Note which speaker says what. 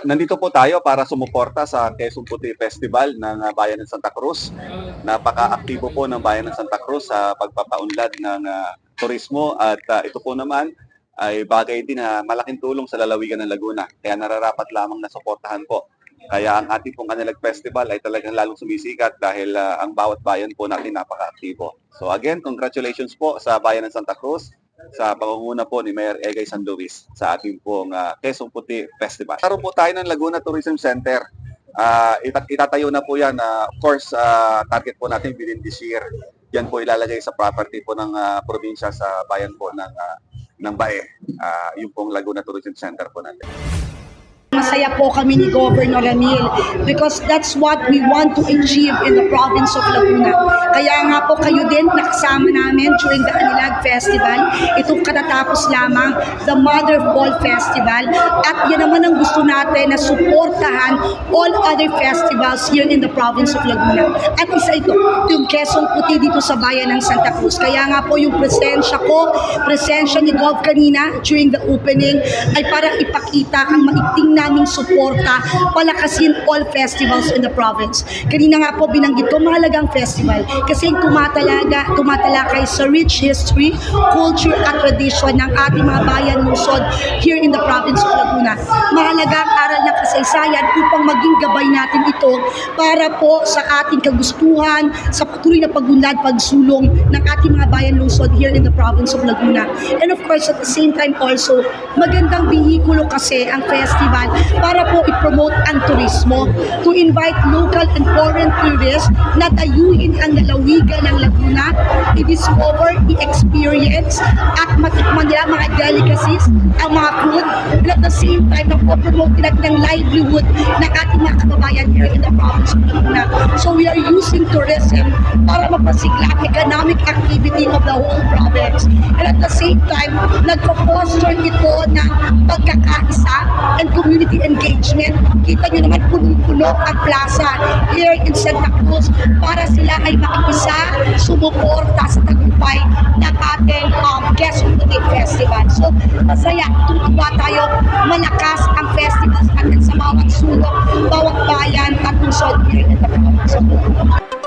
Speaker 1: Nandito po tayo para sumuporta sa Quezon Puti Festival ng uh, Bayan ng Santa Cruz. Napaka-aktibo po ng Bayan ng Santa Cruz sa pagpapaunlad ng uh, turismo at uh, ito po naman ay bagay din na malaking tulong sa lalawigan ng Laguna. Kaya nararapat lamang na suportahan po. Kaya ang ating pong Kanilag Festival ay talagang lalong sumisikat dahil uh, ang bawat bayan po natin napaka-aktibo. So again, congratulations po sa Bayan ng Santa Cruz sa pangunguna po ni Mayor Egay San Luis sa ating pong uh, Quezon Puti Festival. Karoon po tayo ng Laguna Tourism Center. Uh, itat- itatayo na po yan. Uh, of course, uh, target po natin within this year. Yan po ilalagay sa property po ng uh, probinsya sa bayan po ng uh, ng Bae. Uh, yung pong Laguna Tourism Center po natin.
Speaker 2: Masaya po kami ni Governor Ramil because that's what we want to achieve in the province of Laguna. Kaya nga po kayo din nakasama namin during the Anilag Festival. Itong katatapos lamang, the Mother of All Festival. At yan naman ang gusto natin na suportahan all other festivals here in the province of Laguna. At isa ito, yung Quezon Puti dito sa bayan ng Santa Cruz. Kaya nga po yung presensya ko, presensya ni Gov kanina during the opening ay para ipakita ang maigting naming suporta palakasin all festivals in the province. Kanina nga po binanggit ko, mahalagang festival kasi tumatalaga, tumatalakay sa rich history, culture at tradition ng ating mga bayan lungsod here in the province of Laguna. Mahalagang kasaysayan upang maging gabay natin ito para po sa ating kagustuhan, sa patuloy na pagunlad, pagsulong ng ating mga bayan lungsod here in the province of Laguna. And of course, at the same time also, magandang bihikulo kasi ang festival para po i-promote ang turismo, to invite local and foreign tourists na dayuhin ang lalawigan ng Laguna, i-discover, i-experience, at matikman nila mga delicacies, ang mga food, and at the same time, na po promote natin ang livelihood ng ating mga kababayan here in the province of Laguna. So we are using tourism para mapasigla ang economic activity of the whole province. And at the same time, nagpo-foster ito ng pagkakaisa and community engagement. Kita nyo naman punong-puno ang plaza here in Santa Cruz para sila ay makikisa, sumuporta sa tagumpay ng ating um, Quezon Puti Festival. So, masaya, tutuwa tayo, malakas ang festivals natin sa bawat sulok, bawat bayan at lungsod here in the of.